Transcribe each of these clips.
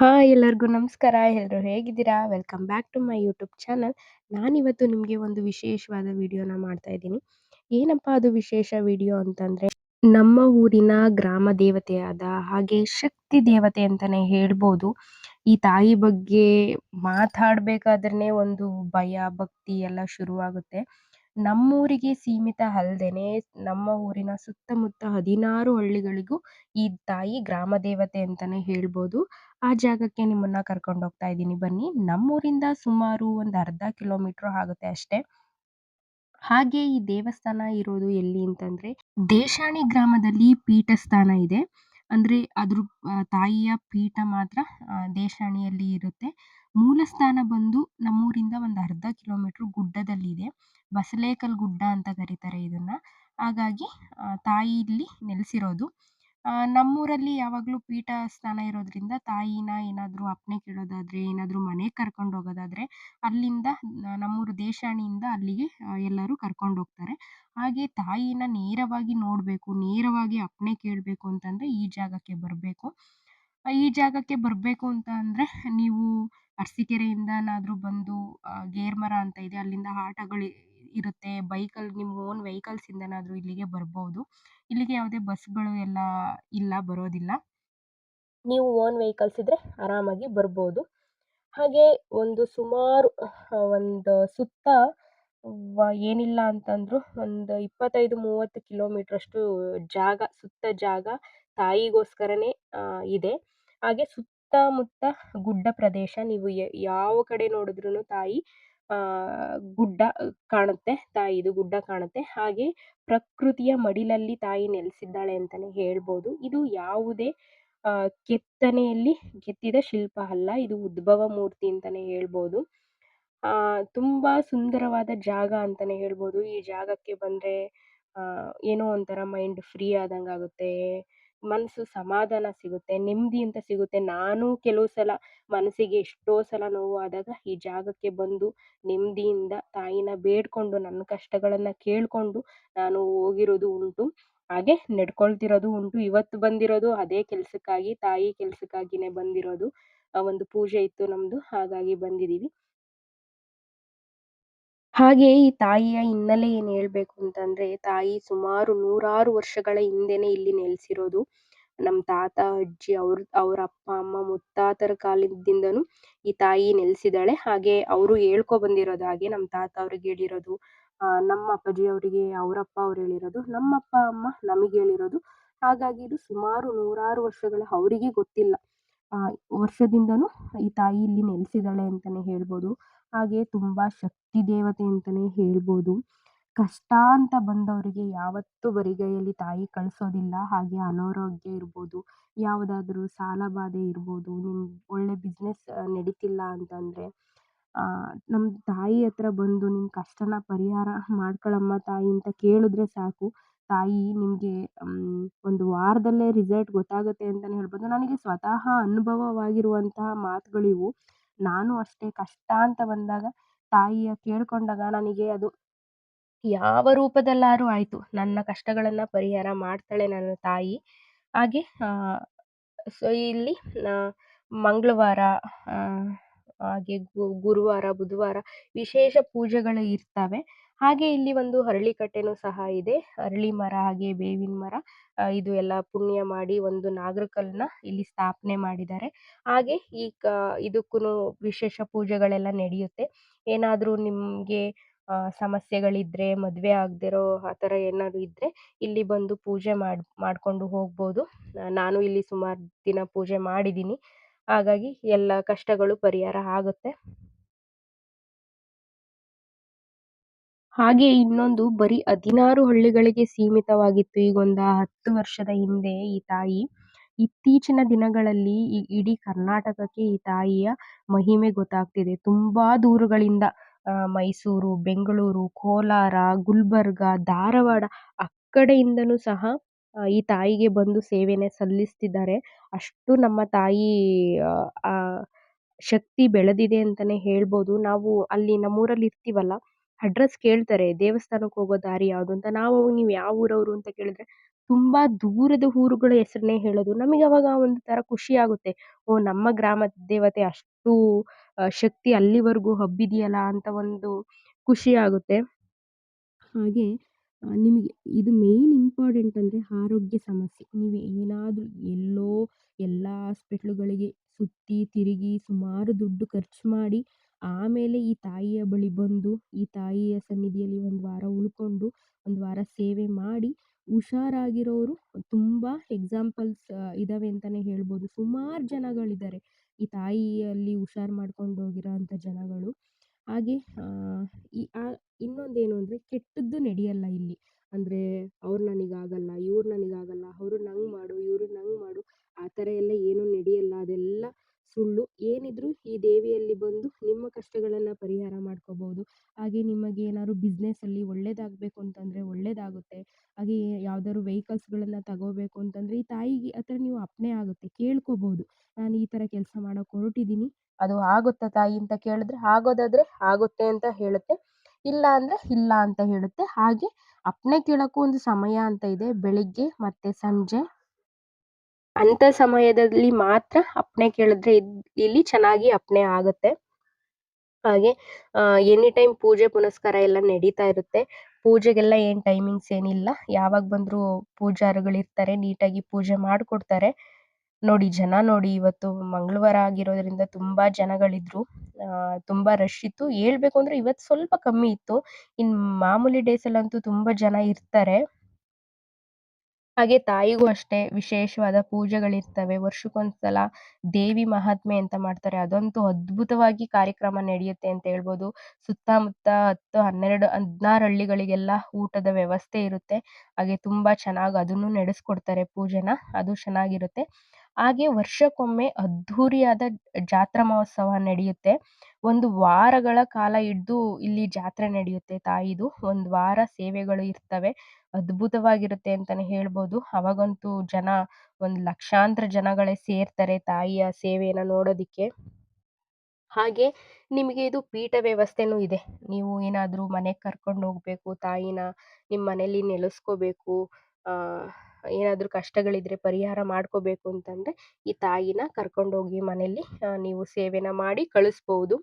Hi ಎಲ್ಲರಿಗೂ ನಮಸ್ಕಾರ. ಎಲ್ಲರೂ ಹೇಗಿದ್ದೀರಾ? Welcome back to my YouTube channel. ನಾನಿವತ್ತು ನಿಮಗೆ ಒಂದು ವಿಶೇಷವಾದ ವಿಡಿಯೋನ ಮಾಡ್ತಾ ಇದ್ದೀನಿ. ಏನಪ್ಪ ಅದು ವಿಶೇಷ ವಿಡಿಯೋ ಅಂತಂದ್ರೆ, ನಮ್ಮ ಊರಿನ ಗ್ರಾಮ ದೇವತೆಯಾದ ಹಾಗೆ ಶಕ್ತಿ ದೇವತೆ ಅಂತಾನೆ ಹೇಳ್ಬೋದು. ಈ ತಾಯಿ ಬಗ್ಗೆ ಮಾತಾಡಬೇಕಾದ್ರೆ ಒಂದು ಭಯ, ಭಕ್ತಿ ಎಲ್ಲ ಶುರುವಾಗುತ್ತೆ. ನಮ್ಮೂರಿಗೆ ಸೀಮಿತ ಅಲ್ದೇನೆ ನಮ್ಮ ಊರಿನ ಸುತ್ತಮುತ್ತ ಹದಿನಾರು ಹಳ್ಳಿಗಳಿಗೂ ಈ ತಾಯಿ ಗ್ರಾಮ ದೇವತೆ ಅಂತಾನೆ ಹೇಳ್ಬೋದು. ಆ ಜಾಗಕ್ಕೆ ನಿಮ್ಮನ್ನ ಕರ್ಕೊಂಡು ಹೋಗ್ತಾ ಇದ್ದೀನಿ. ಬನ್ನಿ. ನಮ್ಮೂರಿಂದ ಸುಮಾರು ಒಂದು ಅರ್ಧ ಕಿಲೋಮೀಟರ್ ಆಗುತ್ತೆ ಅಷ್ಟೇ. ಹಾಗೆ ಈ ದೇವಸ್ಥಾನ ಇರೋದು ಎಲ್ಲಿ ಅಂತಂದ್ರೆ, ದೇಶಾಣಿ ಗ್ರಾಮದಲ್ಲಿ ಪೀಠಸ್ಥಾನ ಇದೆ. ಅಂದ್ರೆ ಅದ್ರ ತಾಯಿಯ ಪೀಠ ಮಾತ್ರ ದೇಶಾಣಿಯಲ್ಲಿ ಇರುತ್ತೆ. ಮೂಲ ಸ್ಥಾನ ಬಂದು ನಮ್ಮೂರಿಂದ ಒಂದು ಅರ್ಧ ಕಿಲೋಮೀಟರ್ ಗುಡ್ಡದಲ್ಲಿದೆ. ಬಸಲೇಕಲ್ ಗುಡ್ಡ ಅಂತ ಕರೀತಾರೆ ಇದನ್ನ. ಹಾಗಾಗಿ ತಾಯಿ ಇಲ್ಲಿ ನೆಲೆಸಿರೋದು. ನಮ್ಮೂರಲ್ಲಿ ಯಾವಾಗಲೂ ಪೀಠ ಸ್ಥಾನ ಇರೋದ್ರಿಂದ ತಾಯಿನ ಏನಾದರೂ ಅಪ್ಪಣೆ ಕೇಳೋದಾದರೆ, ಏನಾದರೂ ಮನೆಗೆ ಕರ್ಕೊಂಡು ಹೋಗೋದಾದ್ರೆ ಅಲ್ಲಿಂದ ನಮ್ಮೂರು ದೇಶಾಣಿಯಿಂದ ಅಲ್ಲಿಗೆ ಎಲ್ಲರೂ ಕರ್ಕೊಂಡು ಹೋಗ್ತಾರೆ. ಹಾಗೆ ತಾಯಿನ ನೇರವಾಗಿ ನೋಡಬೇಕು, ನೇರವಾಗಿ ಅಪ್ಪಣೆ ಕೇಳಬೇಕು ಅಂತಂದರೆ ಈ ಜಾಗಕ್ಕೆ ಬರಬೇಕು. ಈ ಜಾಗಕ್ಕೆ ಬರಬೇಕು ಅಂತ ಅಂದರೆ ನೀವು ಅರಸೀಕೆರೆಯಿಂದನಾದರೂ ಬಂದು ಗೇರ್ಮರ ಅಂತ ಇದೆ, ಅಲ್ಲಿಂದ ಆಟೋಗಳು ಇರುತ್ತೆ ಬೈಕಲ್ಲಿ ನಿಮ್ಮ ಓನ್ ವೆಹಿಕಲ್ಸಿಂದನಾದರೂ ಇಲ್ಲಿಗೆ ಬರ್ಬೋದು. ಇಲ್ಲಿಗೆ ಯಾವುದೇ ಬಸ್ಗಳು ಎಲ್ಲ ಇಲ್ಲ, ಬರೋದಿಲ್ಲ. ನೀವು ಓನ್ ವೆಹಿಕಲ್ಸ್ ಇದ್ದರೆ ಆರಾಮಾಗಿ ಬರ್ಬೋದು. ಹಾಗೆ ಒಂದು ಸುಮಾರು ಒಂದು ಸುತ್ತ ಏನಿಲ್ಲ ಅಂತಂದರೂ ಒಂದು ಇಪ್ಪತ್ತೈದು, ಮೂವತ್ತು ಕಿಲೋಮೀಟ್ರಷ್ಟು ಜಾಗ, ಸುತ್ತ ಜಾಗ ತಾಯಿಗೋಸ್ಕರನೇ ಇದೆ. ಹಾಗೆ ಸುತ್ತಮುತ್ತ ಗುಡ್ಡ ಪ್ರದೇಶ ನೀವು ಯಾವ ಕಡೆ ನೋಡಿದ್ರೂ ತಾಯಿ ಗುಡ್ಡ ಕಾಣುತ್ತೆ ತಾಯಿದು ಗುಡ್ಡ ಕಾಣುತ್ತೆ. ಹಾಗೆ ಪ್ರಕೃತಿಯ ಮಡಿಲಲ್ಲಿ ತಾಯಿ ನೆಲೆಸಿದ್ದಾಳೆ ಅಂತಾನೆ ಹೇಳ್ಬೋದು. ಇದು ಯಾವುದೇ ಕೆತ್ತನೆಯಲ್ಲಿ ಕೆತ್ತಿದ ಶಿಲ್ಪ ಅಲ್ಲ, ಇದು ಉದ್ಭವ ಮೂರ್ತಿ ಅಂತಾನೆ ಹೇಳ್ಬೋದು. ತುಂಬ ಸುಂದರವಾದ ಜಾಗ ಅಂತಾನೆ ಹೇಳ್ಬೋದು. ಈ ಜಾಗಕ್ಕೆ ಬಂದರೆ ಏನೋ ಒಂಥರ ಮೈಂಡ್ ಫ್ರೀ ಆದಂಗೆ ಆಗುತ್ತೆ ಮನಸ್ಸು ಸಮಾಧಾನ ಸಿಗುತ್ತೆ, ನೆಮ್ಮದಿ ಅಂತ ಸಿಗುತ್ತೆ. ನಾನು ಕೆಲವು ಸಲ ಮನಸ್ಸಿಗೆ ಎಷ್ಟೋ ಸಲ ನೋವು ಆದಾಗ ಈ ಜಾಗಕ್ಕೆ ಬಂದು ನೆಮ್ಮದಿಯಿಂದ ತಾಯಿನ ಬೇಡಿಕೊಂಡು, ನನ್ನ ಕಷ್ಟಗಳನ್ನು ಕೇಳಿಕೊಂಡು ನಾನು ಹೋಗಿರೋದು ಉಂಟು. ಹಾಗೆ ನಡ್ಕೊಳ್ತಿರೋದು ಉಂಟು. ಇವತ್ತು ಬಂದಿರೋದು ಅದೇ ಕೆಲಸಕ್ಕಾಗಿ, ತಾಯಿ ಕೆಲ್ಸಕ್ಕಾಗಿನೇ ಬಂದಿರೋದು. ಒಂದು ಪೂಜೆ ಇತ್ತು ನಮ್ಮದು ಹಾಗಾಗಿ ಬಂದಿದ್ದೀವಿ. ಹಾಗೆ ಈ ತಾಯಿಯ ಹಿನ್ನೆಲೆ ಏನು ಹೇಳ್ಬೇಕು ಅಂತಂದ್ರೆ, ತಾಯಿ ಸುಮಾರು ನೂರಾರು ವರ್ಷಗಳ ಹಿಂದೆನೆ ಇಲ್ಲಿ ನೆಲೆಸಿರೋದು. ನಮ್ಮ ತಾತ, ಅಜ್ಜಿ, ಅವ್ರ ಅವ್ರ ಅಪ್ಪ, ಅಮ್ಮ ಮುತ್ತಾತರ ಕಾಲದಿಂದನೂ ಈ ತಾಯಿ ನೆಲೆಸಿದ್ದಾಳೆ. ಹಾಗೆ ಅವರು ಹೇಳ್ಕೊ ಬಂದಿರೋದು ಹಾಗೆ ನಮ್ಮ ತಾತ ಅವ್ರಿಗೆ ಹೇಳಿರೋದು ನಮ್ಮ ಅಪ್ಪಾಜಿ ಅವರಿಗೆ ಅವರಪ್ಪ ಅವ್ರು ಹೇಳಿರೋದು, ನಮ್ಮ ಅಪ್ಪ, ಅಮ್ಮ ನಮಗೆ ಹೇಳಿರೋದು. ಹಾಗಾಗಿ ಇದು ಸುಮಾರು ನೂರಾರು ವರ್ಷಗಳ ಅವರಿಗೆ ಗೊತ್ತಿಲ್ಲ. ವರ್ಷದಿಂದನು ಈ ತಾಯಿ ಇಲ್ಲಿ ನೆಲೆಸಿದಾಳೆ ಅಂತಾನೆ ಹೇಳ್ಬೋದು. ಹಾಗೆ ತುಂಬಾ ಶಕ್ತಿ ದೇವತೆ ಅಂತಾನೆ ಹೇಳ್ಬೋದು. ಕಷ್ಟ ಅಂತ ಬಂದವರಿಗೆ ಯಾವತ್ತೂ ಬರಿಗೈಯಲ್ಲಿ ತಾಯಿ ಕಳಿಸೋದಿಲ್ಲ, ಹಾಗೆ ಅನಾರೋಗ್ಯ ಇರ್ಬೋದು, ಯಾವುದಾದ್ರೂ ಸಾಲ ಬಾಧೆ ಇರ್ಬೋದು ನಿಮ್ಮ ಒಳ್ಳೆ ಬಿಸ್ನೆಸ್ ನಡೀತಿಲ್ಲ ಅಂತಂದರೆ ನಮ್ಮ ತಾಯಿ ಹತ್ರ ಬಂದು ನಿಮ್ಮ ಕಷ್ಟನ ಪರಿಹಾರ ಮಾಡ್ಕೊಳಮ್ಮ ತಾಯಿ ಅಂತ ಕೇಳಿದ್ರೆ ಸಾಕು. ತಾಯಿ ನಿಮಗೆ ಒಂದು ವಾರದಲ್ಲೇ ರಿಸಲ್ಟ್ ಗೊತ್ತಾಗುತ್ತೆ ಅಂತಲೇ ಹೇಳ್ಬೋದು. ನನಗೆ ಸ್ವತಃ ಅನುಭವವಾಗಿರುವಂತಹ ಮಾತುಗಳಿವು. ನಾನು ಅಷ್ಟೇ ಕಷ್ಟ ಅಂತ ಬಂದಾಗ ತಾಯಿಯ ಕೇಳಿಕೊಂಡಾಗ ನನಗೆ ಅದು ಯಾವ ರೂಪದಲ್ಲಾದ್ರೂ ಆಯಿತು. ನನ್ನ ಕಷ್ಟಗಳನ್ನು ಪರಿಹಾರ ಮಾಡ್ತಾಳೆ ನನ್ನ ತಾಯಿ. ಹಾಗೆ ಸೊ, ಇಲ್ಲಿ ಮಂಗಳವಾರ ಹಾಗೆ ಗುರುವಾರ, ಬುಧವಾರ ವಿಶೇಷ ಪೂಜೆಗಳು ಇರ್ತವೆ. ಹಾಗೆ ಇಲ್ಲಿ ಒಂದು ಹರಳಿ ಕಟ್ಟೆನು ಸಹ ಇದೆ. ಅರಳಿ ಮರ ಹಾಗೆ ಬೇವಿನ ಮರ ಇದು ಎಲ್ಲ ಪುಣ್ಯ ಮಾಡಿ ಒಂದು ನಾಗರಕಲ್ನ ಇಲ್ಲಿ ಸ್ಥಾಪನೆ ಮಾಡಿದ್ದಾರೆ. ಹಾಗೆ ಈ ಕ ಇದಕ್ಕೂ ವಿಶೇಷ ಪೂಜೆಗಳೆಲ್ಲ ನಡೆಯುತ್ತೆ. ಏನಾದರೂ ನಿಮಗೆ ಸಮಸ್ಯೆಗಳಿದ್ರೆ, ಮದುವೆ ಆಗದಿರೋ ಆ ಥರ ಏನಾದರೂ ಇದ್ದರೆ ಇಲ್ಲಿ ಬಂದು ಪೂಜೆ ಮಾಡಿ, ಮಾಡಿಕೊಂಡು ಹೋಗ್ಬೋದು. ನಾನು ಇಲ್ಲಿ ಸುಮಾರು ದಿನ ಪೂಜೆ ಮಾಡಿದ್ದೀನಿ. ಹಾಗಾಗಿ ಎಲ್ಲ ಕಷ್ಟಗಳು ಪರಿಹಾರ ಆಗುತ್ತೆ. ಹಾಗೆ ಇನ್ನೊಂದು, ಬರಿ ಹದಿನಾರು ಹಳ್ಳಿಗಳಿಗೆ ಸೀಮಿತವಾಗಿತ್ತು. ಈಗೊಂದು ಹತ್ತು ವರ್ಷದ ಹಿಂದೆ ಈ ತಾಯಿ. ಇತ್ತೀಚಿನ ದಿನಗಳಲ್ಲಿ ಈ ಇಡೀ ಕರ್ನಾಟಕಕ್ಕೆ ಈ ತಾಯಿಯ ಮಹಿಮೆ ಗೊತ್ತಾಗ್ತಿದೆ. ತುಂಬಾ ದೂರುಗಳಿಂದ ಮೈಸೂರು, ಬೆಂಗಳೂರು, ಕೋಲಾರ, ಗುಲ್ಬರ್ಗ, ಧಾರವಾಡ ಆ ಕಡೆಯಿಂದಲೂ ಸಹ ಈ ತಾಯಿಗೆ ಬಂದು ಸೇವೆನೆ ಸಲ್ಲಿಸ್ತಿದ್ದಾರೆ. ಅಷ್ಟು ನಮ್ಮ ತಾಯಿ ಶಕ್ತಿ ಬೆಳೆದಿದೆ ಅಂತಾನೆ ಹೇಳ್ಬೋದು. ನಾವು ಅಲ್ಲಿ ನಮ್ಮೂರಲ್ಲಿ ಇರ್ತೀವಲ್ಲ ಅಡ್ರೆಸ್ ಕೇಳ್ತಾರೆ, ದೇವಸ್ಥಾನಕ್ಕೆ ಹೋಗೋ ದಾರಿ ಯಾವುದು ಅಂತ. ನಾವು ಅವಾಗ ನೀವು ಯಾವ ಊರವರು ಅಂತ ಕೇಳಿದ್ರೆ, ತುಂಬಾ ದೂರದ ಊರುಗಳ ಹೆಸರನ್ನೇ ಹೇಳೋದು. ನಮಗೆ ಅವಾಗ ಒಂದು ಥರ ಖುಷಿ ಆಗುತ್ತೆ. ಓ, ನಮ್ಮ ಗ್ರಾಮದ ದೇವತೆ ಅಷ್ಟು ಶಕ್ತಿ ಅಲ್ಲಿವರೆಗೂ ಹಬ್ಬಿದೆಯಲ್ಲ ಅಂತ ಒಂದು ಖುಷಿ ಆಗುತ್ತೆ. ಹಾಗೆ ನಿಮಗೆ ಇದು ಮೇನ್ ಇಂಪಾರ್ಟೆಂಟ್ ಅಂದರೆ ಆರೋಗ್ಯ ಸಮಸ್ಯೆ. ನೀವು ಏನಾದರೂ ಎಲ್ಲೋ ಎಲ್ಲ ಹಾಸ್ಪಿಟ್ಲುಗಳಿಗೆ ಸುತ್ತಿ, ತಿರುಗಿ ಸುಮಾರು ದುಡ್ಡು ಖರ್ಚು ಮಾಡಿ ಆಮೇಲೆ ಈ ತಾಯಿಯ ಬಳಿ ಬಂದು, ಈ ತಾಯಿಯ ಸನ್ನಿಧಿಯಲ್ಲಿ ಒಂದು ವಾರ ಉಳ್ಕೊಂಡು, ಒಂದು ವಾರ ಸೇವೆ ಮಾಡಿ, ಹುಷಾರಾಗಿರೋರು ತುಂಬ ಎಕ್ಸಾಂಪಲ್ಸ್ ಇದ್ದಾವೆ ಅಂತಲೇ ಹೇಳ್ಬೋದು. ಸುಮಾರು ಜನಗಳಿದ್ದಾರೆ. ಈ ತಾಯಿಯಲ್ಲಿ ಹುಷಾರು ಮಾಡ್ಕೊಂಡು ಹೋಗಿರೋ ಅಂಥ ಜನಗಳು. ಹಾಗೆ ಈ ಇನ್ನೊಂದೇನು ಅಂದರೆ ಕೆಟ್ಟದ್ದು ನಡೆಯಲ್ಲ ಇಲ್ಲಿ. ಅಂದರೆ ಅವ್ರು ನನಗಾಗಲ್ಲ, ಇವ್ರು ನನಗಾಗಲ್ಲ, ಅವರು ನಂಗೆ ಮಾಡು, ಇವರು ನಂಗೆ ಮಾಡು, ಆ ಥರ ಎಲ್ಲ ಏನೂ ನಡೆಯಲ್ಲ. ಅದೆಲ್ಲ ಸುಳ್ಳು. ಏನಿದ್ದರೂ ಈ ದೇವಿಯಲ್ಲಿ ಬಂದು ನಿಮ್ಮ ಕಷ್ಟಗಳನ್ನು ಪರಿಹಾರ ಮಾಡ್ಕೋಬೋದು. ಹಾಗೆ ನಿಮಗೆ ಏನಾದ್ರು ಬಿಸ್ನೆಸ್ಸಲ್ಲಿ ಒಳ್ಳೇದಾಗಬೇಕು ಅಂತಂದರೆ ಒಳ್ಳೇದಾಗುತ್ತೆ. ಹಾಗೆ ಯಾವ್ದಾದ್ರು ವೆಹಿಕಲ್ಸ್ಗಳನ್ನು ತಗೋಬೇಕು ಅಂತಂದರೆ ಈ ತಾಯಿಗೆ ಹತ್ರ ನೀವು ಅಪ್ಪಣೆ ಆಗುತ್ತೆ ಕೇಳ್ಕೋಬಹುದು ನಾನು ಈ ಥರ ಕೆಲಸ ಮಾಡೋಕೆ ಹೊರಟಿದ್ದೀನಿ ಅದು ಆಗುತ್ತಾ ತಾಯಿ ಅಂತ ಕೇಳಿದ್ರೆ ಆಗೋದಾದ್ರೆ ಆಗುತ್ತೆ ಅಂತ ಹೇಳುತ್ತೆ. ಇಲ್ಲ ಅಂದರೆ ಇಲ್ಲ ಅಂತ ಹೇಳುತ್ತೆ. ಹಾಗೆ ಅಪ್ಪಣೆ ಕೇಳೋಕ್ಕೂ ಒಂದು ಸಮಯ ಅಂತ ಇದೆ, ಬೆಳಿಗ್ಗೆ ಮತ್ತೆ ಸಂಜೆ. ಅಂಥ ಸಮಯದಲ್ಲಿ ಮಾತ್ರ ಅಪ್ಪಣೆ ಕೇಳಿದ್ರೆ ಇಲ್ಲಿ ಚೆನ್ನಾಗಿ ಅಪ್ಪಣೆ ಆಗುತ್ತೆ. ಹಾಗೆ ಎನಿ ಟೈಮ್ ಪೂಜೆ ಪುನಸ್ಕಾರ ಎಲ್ಲ ನಡೀತಾ ಇರುತ್ತೆ. ಪೂಜೆಗೆಲ್ಲ ಏನ್ ಟೈಮಿಂಗ್ಸ್ ಏನಿಲ್ಲ. ಯಾವಾಗ ಪೂಜಾರಿಗಳು ಇರ್ತಾರೆ, ನೀಟಾಗಿ ಪೂಜೆ ಮಾಡ್ಕೊಡ್ತಾರೆ. ನೋಡಿ, ಜನ ನೋಡಿ, ಇವತ್ತು ಮಂಗಳವಾರ ಆಗಿರೋದ್ರಿಂದ ತುಂಬಾ ಜನಗಳಿದ್ರು. ತುಂಬಾ ರಶ್ ಇತ್ತು. ಹೇಳ್ಬೇಕು ಅಂದ್ರೆ ಇವತ್ತು ಸ್ವಲ್ಪ ಕಮ್ಮಿ ಇತ್ತು. ಇನ್ ಮಾಮೂಲಿ ಡೇಸ್ ಅಲ್ಲಂತೂ ತುಂಬಾ ಜನ ಇರ್ತಾರೆ. ಹಾಗೆ ತಾಯಿಗೂ ಅಷ್ಟೇ ವಿಶೇಷವಾದ ಪೂಜೆಗಳಿರ್ತವೆ. ವರ್ಷಕ್ಕೊಂದ್ಸಲ ದೇವಿ ಮಹಾತ್ಮೆ ಅಂತ ಮಾಡ್ತಾರೆ. ಅದಂತೂ ಅದ್ಭುತವಾಗಿ ಕಾರ್ಯಕ್ರಮ ನಡೆಯುತ್ತೆ ಅಂತ ಹೇಳ್ಬೋದು. ಸುತ್ತಮುತ್ತ ಹತ್ತು, ಹನ್ನೆರಡು, ಹದಿನಾರು ಹಳ್ಳಿಗಳಿಗೆಲ್ಲ ಊಟದ ವ್ಯವಸ್ಥೆ ಇರುತ್ತೆ. ಹಾಗೆ ತುಂಬಾ ಚೆನ್ನಾಗಿ ಅದನ್ನು ನಡೆಸ್ಕೊಡ್ತಾರೆ ಪೂಜೆನ. ಅದು ಚೆನ್ನಾಗಿರುತ್ತೆ. ಹಾಗೆ ವರ್ಷಕ್ಕೊಮ್ಮೆ ಅದ್ಧೂರಿಯಾದ ಜಾತ್ರಾ ಮಹೋತ್ಸವ ನಡೆಯುತ್ತೆ. ಒಂದು ವಾರಗಳ ಕಾಲ ಹಿಡ್ದು ಇಲ್ಲಿ ಜಾತ್ರೆ ನಡೆಯುತ್ತೆ ತಾಯಿದು. ಒಂದು ವಾರ ಸೇವೆಗಳು ಇರ್ತವೆ. ಅದ್ಭುತವಾಗಿರುತ್ತೆ ಅಂತಲೇ ಹೇಳ್ಬೋದು. ಅವಾಗಂತೂ ಜನ ಒಂದು ಲಕ್ಷಾಂತರ ಜನಗಳೇ ಸೇರ್ತಾರೆ ತಾಯಿಯ ಸೇವೆಯನ್ನು ನೋಡೋದಿಕ್ಕೆ. ಹಾಗೆ ನಿಮಗೆ ಇದು ಪೀಠ ವ್ಯವಸ್ಥೆನೂ ಇದೆ. ನೀವು ಏನಾದರೂ ಮನೆಗೆ ಕರ್ಕೊಂಡು ಹೋಗಬೇಕು, ತಾಯಿನ ನಿಮ್ಮ ಮನೇಲಿ ನೆಲೆಸ್ಕೋಬೇಕು ಏನಾದರೂ ಕಷ್ಟಗಳಿದ್ರೆ ಪರಿಹಾರ ಮಾಡ್ಕೋಬೇಕು ಅಂತಂದರೆ ಈ ತಾಯಿನ ಕರ್ಕೊಂಡೋಗಿ ಮನೆಯಲ್ಲಿ ನೀವು ಸೇವೆನ ಮಾಡಿ ಕಳಿಸ್ಬೋದು.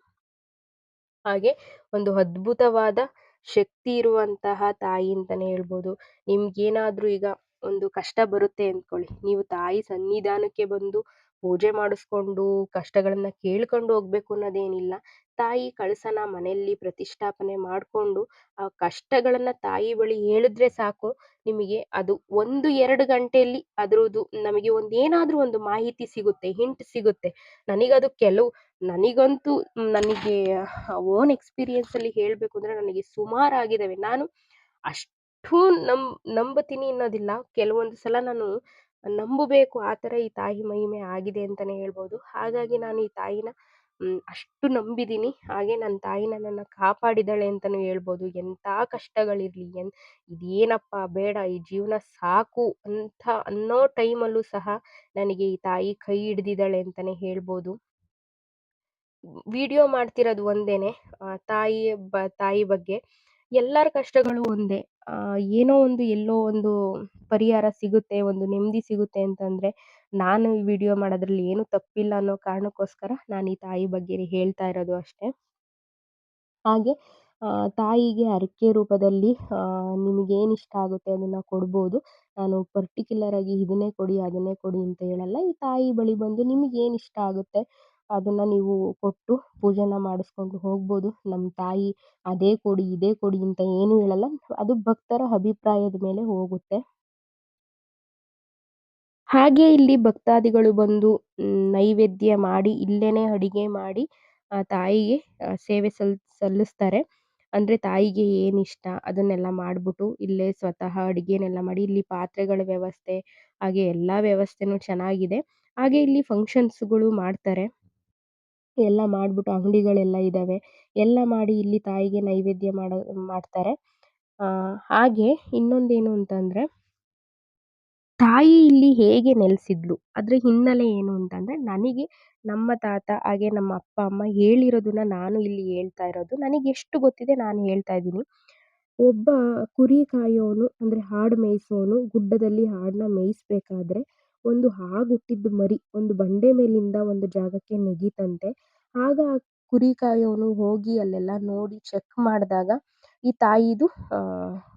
ಹಾಗೆ ಒಂದು ಅದ್ಭುತವಾದ ಶಕ್ತಿ ಇರುವಂತಹ ತಾಯಿ ಅಂತಾನೆ ಹೇಳ್ಬೋದು. ನಿಮ್ಗೇನಾದ್ರೂ ಈಗ ಒಂದು ಕಷ್ಟ ಬರುತ್ತೆ ಅಂದ್ಕೊಳ್ಳಿ. ನೀವು ತಾಯಿ ಸನ್ನಿಧಾನಕ್ಕೆ ಬಂದು ಪೂಜೆ ಮಾಡಿಸ್ಕೊಂಡು ಕಷ್ಟಗಳನ್ನು ಕೇಳ್ಕೊಂಡು ಹೋಗ್ಬೇಕು ಅನ್ನೋದೇನಿಲ್ಲ. ತಾಯಿ ಕಳಸನ ಮನೆಯಲ್ಲಿ ಪ್ರತಿಷ್ಠಾಪನೆ ಮಾಡಿಕೊಂಡು ಆ ಕಷ್ಟಗಳನ್ನು ತಾಯಿ ಬಳಿ ಹೇಳಿದ್ರೆ ಸಾಕು. ನಿಮಗೆ ಅದು ಒಂದು ಎರಡು ಗಂಟೆಯಲ್ಲಿ ಅದರದ್ದು ನಮಗೆ ಒಂದು ಒಂದು ಮಾಹಿತಿ ಸಿಗುತ್ತೆ, ಹಿಂಟ್ ಸಿಗುತ್ತೆ. ನನಗದು ಕೆಲವು ನನಗಂತೂ ನನಗೆ ಓನ್ ಎಕ್ಸ್ಪೀರಿಯೆನ್ಸಲ್ಲಿ ಹೇಳಬೇಕು ಅಂದರೆ ನನಗೆ ಸುಮಾರು ಆಗಿದ್ದಾವೆ ನಾನು ಅಷ್ಟು ನಂಬ್ ನಂಬತೀನಿ ಅನ್ನೋದಿಲ್ಲ. ಕೆಲವೊಂದು ಸಲ ನಾನು ನಂಬಬೇಕು ಆ ಥರ ಈ ತಾಯಿ ಮಹಿಮೆ ಆಗಿದೆ ಅಂತಲೇ ಹೇಳ್ಬೋದು. ಹಾಗಾಗಿ ನಾನು ಈ ತಾಯಿನ ಅಷ್ಟು ನಂಬಿದ್ದೀನಿ ಹಾಗೆ ನನ್ನ ತಾಯಿ ನನ್ನನ್ನು ಕಾಪಾಡಿದಾಳೆ ಅಂತಲೂ ಹೇಳ್ಬೋದು. ಎಂಥ ಕಷ್ಟಗಳಿರಲಿ, ಎನ್, ಇದೇನಪ್ಪ ಬೇಡ, ಈ ಜೀವನ ಸಾಕು ಅಂತ ಅನ್ನೋ ಟೈಮಲ್ಲೂ ಸಹ ನನಗೆ ಈ ತಾಯಿ ಕೈ ಹಿಡ್ದಿದ್ದಾಳೆ ಅಂತಲೇ ಹೇಳ್ಬೋದು. ವಿಡಿಯೋ ಮಾಡ್ತಿರೋದು ಒಂದೇನೆ ತಾಯಿ ಬ, ತಾಯಿ ಬಗ್ಗೆ. ಎಲ್ಲರ ಕಷ್ಟಗಳು ಒಂದೇ. ಏನೋ ಒಂದು ಎಲ್ಲೋ ಒಂದು ಪರಿಹಾರ ಸಿಗುತ್ತೆ, ಒಂದು ನೆಮ್ಮದಿ ಸಿಗುತ್ತೆ ಅಂತಂದರೆ, ನಾನು ಈ ವಿಡಿಯೋ ಮಾಡೋದ್ರಲ್ಲಿ ಏನು ತಪ್ಪಿಲ್ಲ ಅನ್ನೋ ಕಾರಣಕ್ಕೋಸ್ಕರ ನಾನು ಈ ತಾಯಿ ಬಗ್ಗೆ ಹೇಳ್ತಾ ಇರೋದು ಅಷ್ಟೇ. ಹಾಗೆ ತಾಯಿಗೆ ಹರಕೆ ರೂಪದಲ್ಲಿ ನಿಮಗೇನು ಇಷ್ಟ ಆಗುತ್ತೆ ಅದನ್ನು ಕೊಡ್ಬೋದು. ನಾನು ಪರ್ಟಿಕ್ಯುಲರಾಗಿ ಇದನ್ನೇ ಕೊಡಿ, ಅದನ್ನೇ ಕೊಡಿ ಅಂತ ಹೇಳಲ್ಲ. ಈ ತಾಯಿ ಬಳಿ ಬಂದು ನಿಮಗೇನು ಇಷ್ಟ ಆಗುತ್ತೆ? ಅದನ್ನು ನೀವು ಕೊಟ್ಟು ಪೂಜೆನ ಮಾಡಿಸ್ಕೊಂಡು ಹೋಗ್ಬೋದು. ನಮ್ಮ ತಾಯಿ ಅದೇ ಕೊಡಿ, ಇದೇ ಕೊಡಿ ಅಂತ ಏನು ಹೇಳಲ್ಲ. ಅದು ಭಕ್ತರ ಅಭಿಪ್ರಾಯದ ಮೇಲೆ ಹೋಗುತ್ತೆ. ಹಾಗೆ ಇಲ್ಲಿ ಭಕ್ತಾದಿಗಳು ಬಂದು ನೈವೇದ್ಯ ಮಾಡಿ, ಇಲ್ಲೇನೆ ಅಡಿಗೆ ಮಾಡಿ, ಆ ತಾಯಿಗೆ ಸೇವೆ ಸಲ್, ಸಲ್ಲಿಸ್ತಾರೆ. ಅಂದರೆ ತಾಯಿಗೆ ಇಷ್ಟ ಅದನ್ನೆಲ್ಲ ಮಾಡಿಬಿಟ್ಟು ಇಲ್ಲೇ ಸ್ವತಃ ಅಡಿಗೆನೆಲ್ಲ ಮಾಡಿ, ಇಲ್ಲಿ ಪಾತ್ರೆಗಳ ವ್ಯವಸ್ಥೆ ಹಾಗೆ ಎಲ್ಲ ವ್ಯವಸ್ಥೆನೂ ಚೆನ್ನಾಗಿದೆ. ಹಾಗೆ ಇಲ್ಲಿ ಫಂಕ್ಷನ್ಸ್ಗಳು ಮಾಡ್ತಾರೆ. ಎಲ್ಲ ಮಾಡಿಬಿಟ್ಟು ಅಂಗಡಿಗಳೆಲ್ಲ ಇದ್ದಾವೆ ಎಲ್ಲ ಮಾಡಿ ಇಲ್ಲಿ ತಾಯಿಗೆ ನೈವೇದ್ಯ ಮಾಡೋ, ಮಾಡ್ತಾರೆ. ಹಾಗೆ ಇನ್ನೊಂದೇನು ಅಂತಂದರೆ, ತಾಯಿ ಇಲ್ಲಿ ಹೇಗೆ ನೆಲೆಸಿದ್ಲು, ಅದರ ಹಿನ್ನೆಲೆ ಏನು ಅಂತಂದರೆ, ನನಗೆ ನಮ್ಮ ತಾತ ಹಾಗೆ ನಮ್ಮ ಅಪ್ಪ, ಅಮ್ಮ ಹೇಳಿರೋದನ್ನ ನಾನು ಇಲ್ಲಿ ಹೇಳ್ತಾ ಇರೋದು. ನನಗೆ ಎಷ್ಟು ಗೊತ್ತಿದೆ ನಾನು ಹೇಳ್ತಾ ಇದ್ದೀನಿ. ಒಬ್ಬ ಕುರಿ ಕಾಯೋನು, ಅಂದರೆ ಹಾಡು ಮೇಯಿಸೋನು, ಗುಡ್ಡದಲ್ಲಿ ಹಾಡನ್ನ ಮೇಯಿಸ್ಬೇಕಾದ್ರೆ ಒಂದು ಹುಟ್ಟಿದ ಮರಿ, ಒಂದು ಬಂಡೆ ಮೇಲಿಂದ ಒಂದು ಜಾಗಕ್ಕೆ ನೆಗೀತಂತೆ. ಆಗ ಆ ಕುರಿ ಕಾಯೋನು ಹೋಗಿ ಅಲ್ಲೆಲ್ಲ ನೋಡಿ ಚೆಕ್ ಮಾಡಿದಾಗ ಈ ತಾಯಿದು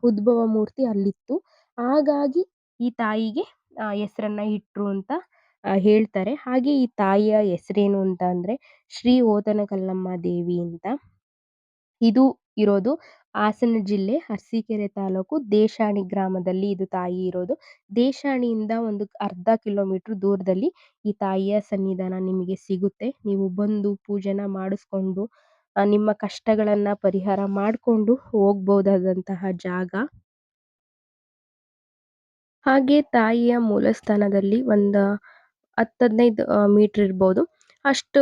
ಉದ್ಭವ ಮೂರ್ತಿ ಅಲ್ಲಿತ್ತು. ಹಾಗಾಗಿ ಈ ತಾಯಿಗೆ ಹೆಸರನ್ನ ಇಟ್ರು ಅಂತ ಹೇಳ್ತಾರೆ. ಹಾಗೆ ಈ ತಾಯಿಯ ಹೆಸರೇನು ಅಂತ ಅಂದ್ರೆ ಶ್ರೀ ಓದನಕಲ್ಲಮ್ಮ ದೇವಿ ಅಂತ. ಇದು ಇರೋದು ಹಾಸನ ಜಿಲ್ಲೆ ಅರಸೀಕೆರೆ ತಾಲೂಕು ದೇಶಾಣಿ ಗ್ರಾಮದಲ್ಲಿ ಇದು ತಾಯಿ ಇರೋದು. ದೇಶಾಣಿಯಿಂದ ಒಂದು ಅರ್ಧ ಕಿಲೋಮೀಟರ್ ದೂರದಲ್ಲಿ ಈ ತಾಯಿಯ ಸನ್ನಿಧಾನ ನಿಮಗೆ ಸಿಗುತ್ತೆ. ನೀವು ಬಂದು ಪೂಜೆನ ಮಾಡಿಸ್ಕೊಂಡು ನಿಮ್ಮ ಕಷ್ಟಗಳನ್ನ ಪರಿಹಾರ ಮಾಡಿಕೊಂಡು ಹೋಗ್ಬೋದಾದಂತಹ ಜಾಗ. ಹಾಗೆ ತಾಯಿಯ ಮೂಲಸ್ಥಾನದಲ್ಲಿ ಒಂದು ಹತ್ತು ಹದಿನೈದು ಮೀಟರ್ ಇರ್ಬೋದು. ಅಷ್ಟು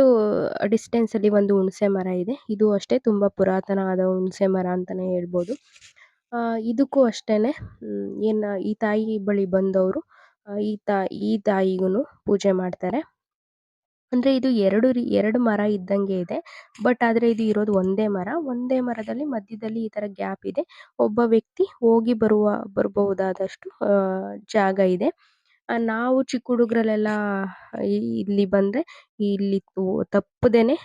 ಡಿಸ್ಟೆನ್ಸಲ್ಲಿ ಒಂದು ಹುಣಸೆ ಮರ ಇದೆ. ಇದು ಅಷ್ಟೇ ತುಂಬ ಪುರಾತನವಾದ ಹುಣಸೆ ಮರ ಅಂತಲೇ ಹೇಳ್ಬೋದು. ಇದಕ್ಕೂ ಅಷ್ಟೇ ಏನು, ಈ ತಾಯಿ ಬಳಿ ಬಂದವರು ಈ ತಾ, ಈ ತಾಯಿಗೂ ಪೂಜೆ ಮಾಡ್ತಾರೆ. ಅಂದರೆ ಇದು ಎರಡು ಎರಡು ಮರ ಇದ್ದಂಗೆ ಇದೆ. ಬಟ್ ಆದರೆ ಇದು ಇರೋದು ಒಂದೇ ಮರ. ಒಂದೇ ಮರದಲ್ಲಿ ಮಧ್ಯದಲ್ಲಿ ಈ ಥರ ಗ್ಯಾಪ್ ಇದೆ. ಒಬ್ಬ ವ್ಯಕ್ತಿ ಹೋಗಿ ಬರುವ, ಬರಬಹುದಾದಷ್ಟು ಜಾಗ ಇದೆ. ನಾವು ಚಿಕ್ಕ ಹುಡುಗರಲ್ಲೆಲ್ಲ ಇಲ್ಲಿ ಬಂದರೆ ಇಲ್ಲಿ ತಪ್ಪದೇನೆ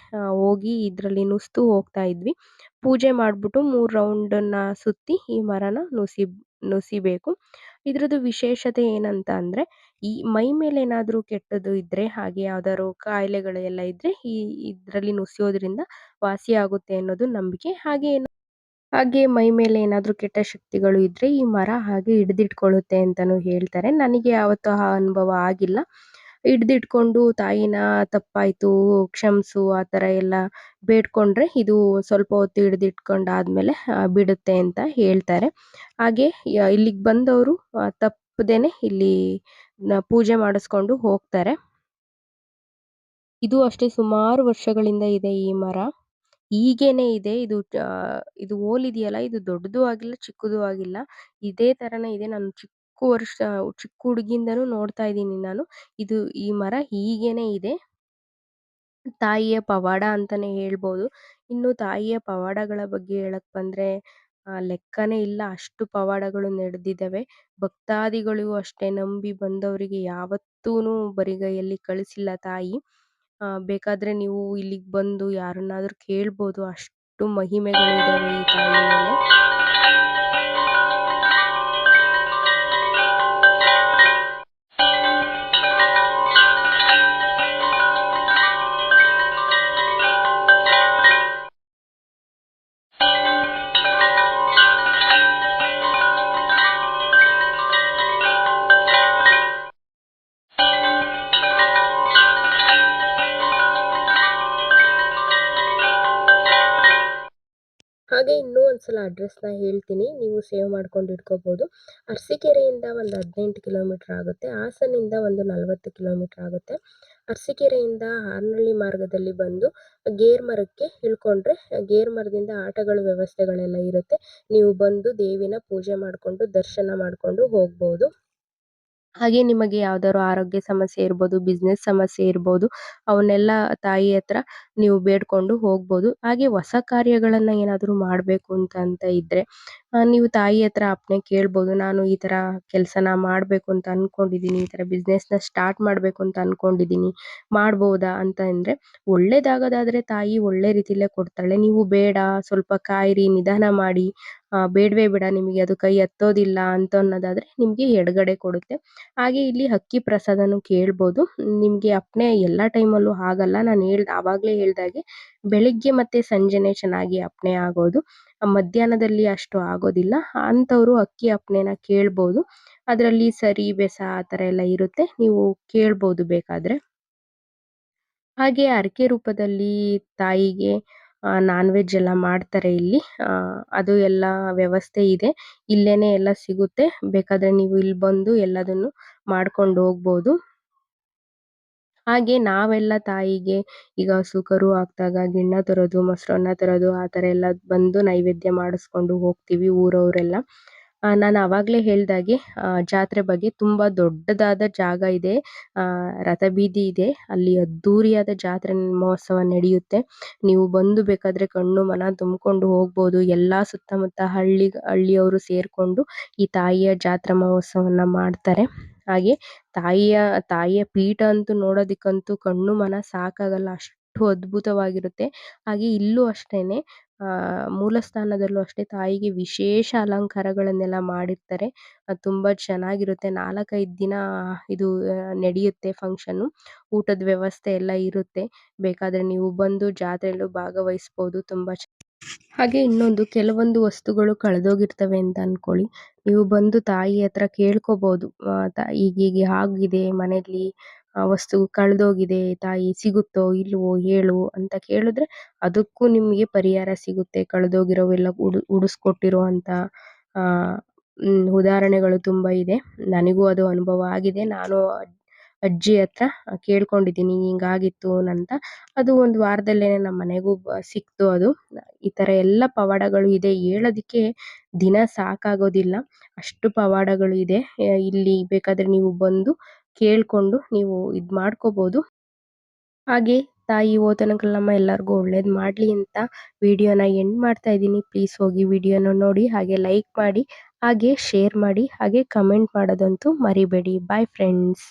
ಹೋಗಿ ಇದರಲ್ಲಿ ನುಸ್ತು ಹೋಗ್ತಾ ಇದ್ವಿ. ಪೂಜೆ ಮಾಡಿಬಿಟ್ಟು ಮೂರು ರೌಂಡನ್ನು ಸುತ್ತಿ ಈ ಮರನ ನುಸಿ, ನುಸಿಬೇಕು. ಇದರದ್ದು ವಿಶೇಷತೆ ಏನಂತ ಅಂದರೆ, ಈ ಮೈ ಮೇಲೆ ಏನಾದರೂ ಕೆಟ್ಟದ್ದು ಇದ್ದರೆ ಹಾಗೆ ಯಾವ್ದಾದ್ರು ಕಾಯಿಲೆಗಳು ಎಲ್ಲ ಇದ್ದರೆ ಈ, ಇದರಲ್ಲಿ ನುಸಿಯೋದ್ರಿಂದ ವಾಸಿಯಾಗುತ್ತೆ ಅನ್ನೋದು ನಂಬಿಕೆ. ಹಾಗೆ ಹಾಗೆ ಮೈ ಮೇಲೆ ಏನಾದರೂ ಕೆಟ್ಟ ಶಕ್ತಿಗಳು ಇದ್ದರೆ ಈ ಮರ ಹಾಗೆ ಹಿಡಿದಿಟ್ಕೊಳ್ಳುತ್ತೆ ಅಂತಾನೂ ಹೇಳ್ತಾರೆ. ನನಗೆ ಯಾವತ್ತೂ ಆ ಅನುಭವ ಆಗಿಲ್ಲ. ಹಿಡ್ದಿಟ್ಕೊಂಡು ತಾಯಿನ ತಪ್ಪಾಯಿತು, ಕ್ಷಮಿಸು, ಆ ಥರ ಎಲ್ಲ ಬೇಡ್ಕೊಂಡ್ರೆ ಇದು ಸ್ವಲ್ಪ ಹೊತ್ತು ಹಿಡಿದಿಟ್ಕೊಂಡಾದ್ಮೇಲೆ ಬಿಡುತ್ತೆ ಅಂತ ಹೇಳ್ತಾರೆ. ಹಾಗೆ ಇಲ್ಲಿಗೆ ಬಂದವರು ತಪ್ಪದೇನೆ ಇಲ್ಲಿ ಪೂಜೆ ಮಾಡಿಸ್ಕೊಂಡು ಹೋಗ್ತಾರೆ. ಇದು ಅಷ್ಟೇ ಸುಮಾರು ವರ್ಷಗಳಿಂದ ಇದೆ ಈ ಮರ. ಈಗೇನೆ ಇದೆ. ಇದು ಇದು ಇದೆಯಲ್ಲ ಇದು ದೊಡ್ಡದು ಆಗಿಲ್ಲ, ಚಿಕ್ಕದು ಆಗಿಲ್ಲ. ಇದೇ ತರನೇ ಇದೆ. ನಾನು ಚಿಕ್ಕ ವರ್ಷ, ಚಿಕ್ಕ ಹುಡುಗಿಯಿಂದನೂ ನೋಡ್ತಾ ಇದ್ದೀನಿ ನಾನು. ಇದು ಈ ಮರ ಹೀಗೇನೆ ಇದೆ. ತಾಯಿಯ ಪವಾಡ ಅಂತಾನೆ ಹೇಳ್ಬೋದು. ಇನ್ನು ತಾಯಿಯ ಪವಾಡಗಳ ಬಗ್ಗೆ ಹೇಳಕ್ ಬಂದ್ರೆ ಲೆಕ್ಕನೇ ಇಲ್ಲ. ಅಷ್ಟು ಪವಾಡಗಳು ನಡೆದಿದ್ದಾವೆ. ಭಕ್ತಾದಿಗಳು ಅಷ್ಟೇ ನಂಬಿ ಬಂದವರಿಗೆ ಯಾವತ್ತೂ ಬರಿಗೈಯಲ್ಲಿ ಕಳಿಸಿಲ್ಲ ತಾಯಿ. ಬೇಕಾದರೆ ನೀವು ಇಲ್ಲಿಗೆ ಬಂದು ಯಾರನ್ನಾದರೂ ಕೇಳ್ಬೋದು. ಅಷ್ಟು ಮಹಿಮೆಗಳಿದ್ದಾವೆ ಈ ತಾಯಿ ಮೇಲೆ. ಹಾಗೆ ಇನ್ನೂ ಒಂದ್ಸಲ ಅಡ್ರೆಸ್ನ ಹೇಳ್ತೀನಿ. ನೀವು ಸೇವ್ ಮಾಡ್ಕೊಂಡು ಇಟ್ಕೋಬೋದು. ಅರಸೀಕೆರೆಯಿಂದ ಒಂದು ಹದಿನೆಂಟು ಕಿಲೋಮೀಟ್ರ್ ಆಗುತ್ತೆ. ಹಾಸನಿಂದ ಒಂದು ನಲವತ್ತು ಕಿಲೋಮೀಟ್ರ್ ಆಗುತ್ತೆ. ಅರಸೀಕೆರೆಯಿಂದ ಹಾರನಹಳ್ಳಿ ಮಾರ್ಗದಲ್ಲಿ ಬಂದು ಗೇರ್ ಮರಕ್ಕೆ ಇಳ್ಕೊಂಡ್ರೆ, ಗೇರ್ ಮರದಿಂದ ಆಟಗಳ ವ್ಯವಸ್ಥೆಗಳೆಲ್ಲ ಇರುತ್ತೆ. ನೀವು ಬಂದು ದೇವಿನ ಪೂಜೆ ಮಾಡಿಕೊಂಡು, ದರ್ಶನ ಮಾಡಿಕೊಂಡು ಹೋಗ್ಬೋದು. ಹಾಗೆ ನಿಮಗೆ ಯಾವ್ದಾದ್ರು ಆರೋಗ್ಯ ಸಮಸ್ಯೆ ಇರ್ಬೋದು ಬಿಸ್ನೆಸ್ ಸಮಸ್ಯೆ ಇರ್ಬೋದು, ಅವನ್ನೆಲ್ಲ ತಾಯಿ ಹತ್ರ ನೀವು ಬೇಡ್ಕೊಂಡು ಹೋಗ್ಬೋದು. ಹಾಗೆ ಹೊಸ ಕಾರ್ಯಗಳನ್ನ ಏನಾದರೂ ಮಾಡಬೇಕು ಅಂತ ಅಂತ ಇದ್ದರೆ ನೀವು ತಾಯಿ ಹತ್ರ ಅಪ್ಪನೆ ಕೇಳ್ಬೋದು, ನಾನು ಈ ತರ ಕೆಲಸನ ಮಾಡಬೇಕು ಅಂತ ಅಂದ್ಕೊಂಡಿದ್ದೀನಿ ಈ ಥರ ನ ಸ್ಟಾರ್ಟ್ ಮಾಡಬೇಕು ಅಂತ ಅಂದ್ಕೊಂಡಿದ್ದೀನಿ ಮಾಡ್ಬೋದಾ ಅಂತ ಅಂದ್ರೆ, ಒಳ್ಳೇದಾಗೋದಾದ್ರೆ ತಾಯಿ ಒಳ್ಳೆ ರೀತಿಯಲ್ಲೇ ಕೊಡ್ತಾಳೆ. ನೀವು ಬೇಡ, ಸ್ವಲ್ಪ ಕಾಯಿರಿ, ನಿಧಾನ ಮಾಡಿ ಬೇಡವೇ ಬೇಡ ನಿಮಗೆ ಅದು ಕೈ ಹತ್ತೋದಿಲ್ಲ ಅಂತ ಅನ್ನೋದಾದರೆ ನಿಮಗೆ ಎಡಗಡೆ ಕೊಡುತ್ತೆ. ಹಾಗೆ ಇಲ್ಲಿ ಅಕ್ಕಿ ಪ್ರಸಾದನೂ ಕೇಳ್ಬೋದು. ನಿಮಗೆ ಅಪ್ಪಣೆ ಎಲ್ಲ ಟೈಮಲ್ಲೂ ಆಗಲ್ಲ ನಾನು ಹೇಳ್, ಆವಾಗಲೇ ಹೇಳ್ದಾಗೆ ಬೆಳಿಗ್ಗೆ ಮತ್ತೆ ಸಂಜೆನೇ ಚೆನ್ನಾಗಿ ಅಪ್ಪಣೆ ಆಗೋದು. ಮಧ್ಯಾಹ್ನದಲ್ಲಿ ಅಷ್ಟು ಆಗೋದಿಲ್ಲ. ಅಂಥವರು ಅಕ್ಕಿ ಅಪ್ಪಣೆನ ಕೇಳ್ಬೋದು. ಅದರಲ್ಲಿ ಸರಿ, ಬೆಸ ಆ ಥರ ಎಲ್ಲ ಇರುತ್ತೆ. ನೀವು ಕೇಳ್ಬೋದು ಬೇಕಾದ್ರೆ. ಹಾಗೆ ಅರಕೆ ರೂಪದಲ್ಲಿ ತಾಯಿಗೆ ನಾನ್ ವೆಜ್ ಎಲ್ಲ ಮಾಡ್ತಾರೆ ಇಲ್ಲಿ. ಅದು ಎಲ್ಲ ವ್ಯವಸ್ಥೆ ಇದೆ. ಇಲ್ಲೇನೆ ಎಲ್ಲ ಸಿಗುತ್ತೆ. ಬೇಕಾದ್ರೆ ನೀವು ಇಲ್ಲಿ ಬಂದು ಎಲ್ಲದನ್ನು ಮಾಡ್ಕೊಂಡು ಹೋಗ್ಬೋದು. ಹಾಗೆ ನಾವೆಲ್ಲ ತಾಯಿಗೆ ಈಗ ಸುಕರು ಕರು ಹಾಕ್ದಾಗ ಗಿಣ್ಣ ತರೋದು, ಮೊಸರನ್ನ ತರೋದು, ಆ ಥರ ಎಲ್ಲ ಬಂದು ನೈವೇದ್ಯ ಮಾಡಿಸ್ಕೊಂಡು ಹೋಗ್ತೀವಿ ಊರವರೆಲ್ಲ. ನಾನು ಆವಾಗಲೇ ಹೇಳ್ದಾಗೆ ಜಾತ್ರೆ ಬಗ್ಗೆ ತುಂಬ ದೊಡ್ಡದಾದ ಜಾಗ ಇದೆ. ರಥಬೀದಿ ಇದೆ. ಅಲ್ಲಿ ಅದ್ದೂರಿಯಾದ ಜಾತ್ರೆ ಮಹೋತ್ಸವ ನಡೆಯುತ್ತೆ. ನೀವು ಬಂದು ಬೇಕಾದರೆ ಕಣ್ಣು ಮನ ತುಂಬಿಕೊಂಡು ಹೋಗ್ಬೋದು. ಎಲ್ಲ ಸುತ್ತಮುತ್ತ ಹಳ್ಳಿ, ಹಳ್ಳಿಯವರು ಸೇರಿಕೊಂಡು ಈ ತಾಯಿಯ ಜಾತ್ರಾ ಮಹೋತ್ಸವವನ್ನು ಮಾಡ್ತಾರೆ. ಹಾಗೆ ತಾಯಿಯ ತಾಯಿಯ ಪೀಠ ಅಂತೂ ನೋಡೋದಕ್ಕಂತೂ ಕಣ್ಣು ಮನ ಸಾಕಾಗಲ್ಲ. ಅಷ್ಟು ಅದ್ಭುತವಾಗಿರುತ್ತೆ. ಹಾಗೆ ಇಲ್ಲೂ ಅಷ್ಟೇನೆ ಮೂಲ ಸ್ಥಾನದಲ್ಲೂ ಅಷ್ಟೇ ತಾಯಿಗೆ ವಿಶೇಷ ಅಲಂಕಾರಗಳನ್ನೆಲ್ಲ ಮಾಡಿರ್ತಾರೆ. ಅದು ತುಂಬ ಚೆನ್ನಾಗಿರುತ್ತೆ. ನಾಲ್ಕೈದು ದಿನ ಇದು ನಡೆಯುತ್ತೆ ಫಂಕ್ಷನ್ನು. ಊಟದ ವ್ಯವಸ್ಥೆ ಎಲ್ಲ ಇರುತ್ತೆ. ಬೇಕಾದರೆ ನೀವು ಬಂದು ಜಾತ್ರೆಯಲ್ಲೂ ಭಾಗವಹಿಸ್ಬೋದು. ತುಂಬ ಹಾಗೆ ಇನ್ನೊಂದು ಕೆಲವೊಂದು ವಸ್ತುಗಳು ಕಳೆದೋಗಿರ್ತವೆ ಅಂತ ಅನ್ಕೊಳ್ಳಿ. ನೀವು ಬಂದು ತಾಯಿ ಹತ್ರ ಕೇಳ್ಕೋಬೋದು. ಹೀಗೀಗೆ ಆಗಿದೆ ಮನೇಲಿ ವಸ್ತು ಕಳೆದೋಗಿದೆ, ತಾಯಿ ಸಿಗುತ್ತೋ ಇಲ್ವೋ ಹೇಳು ಅಂತ ಕೇಳಿದ್ರೆ ಅದಕ್ಕೂ ನಿಮಗೆ ಪರಿಹಾರ ಸಿಗುತ್ತೆ. ಕಳೆದೋಗಿರೋವೆಲ್ಲ ಉಡು, ಉಡಿಸ್ಕೊಟ್ಟಿರೋ ಅಂಥ ಉದಾಹರಣೆಗಳು ತುಂಬ ಇದೆ. ನನಗೂ ಅದು ಅನುಭವ ಆಗಿದೆ. ನಾನು ಅಜ್ಜಿ ಹತ್ರ ಕೇಳ್ಕೊಂಡಿದ್ದೀನಿ, ಹಿಂಗಾಗಿತ್ತು ಅಂತ. ಅದು ಒಂದು ವಾರದಲ್ಲೇ ನಮ್ಮ ಮನೆಗೂ ಸಿಕ್ತು ಅದು. ಈ ಥರ ಎಲ್ಲ ಪವಾಡಗಳು ಇದೆ. ಹೇಳೋದಕ್ಕೆ ದಿನ ಸಾಕಾಗೋದಿಲ್ಲ. ಅಷ್ಟು ಪವಾಡಗಳು ಇದೆ. ಇಲ್ಲಿ ಬೇಕಾದರೆ ನೀವು ಬಂದು ಕೇಳಿಕೊಂಡು ನೀವು ಇದು ಮಾಡ್ಕೋಬೋದು. ಹಾಗೆ ತಾಯಿ ಓತನಕಲ್ಲಮ್ಮ ಎಲ್ಲರಿಗೂ ಒಳ್ಳೇದು ಮಾಡಲಿ ಅಂತ ವಿಡಿಯೋನ ಎಂಡ್ ಮಾಡ್ತಾ ಇದ್ದೀನಿ. ಪ್ಲೀಸ್ ಹೋಗಿ ವಿಡಿಯೋನ ನೋಡಿ, ಹಾಗೆ ಲೈಕ್ ಮಾಡಿ, ಹಾಗೆ ಶೇರ್ ಮಾಡಿ, ಹಾಗೆ ಕಮೆಂಟ್ ಮಾಡೋದಂತೂ ಮರಿಬೇಡಿ. Bye friends.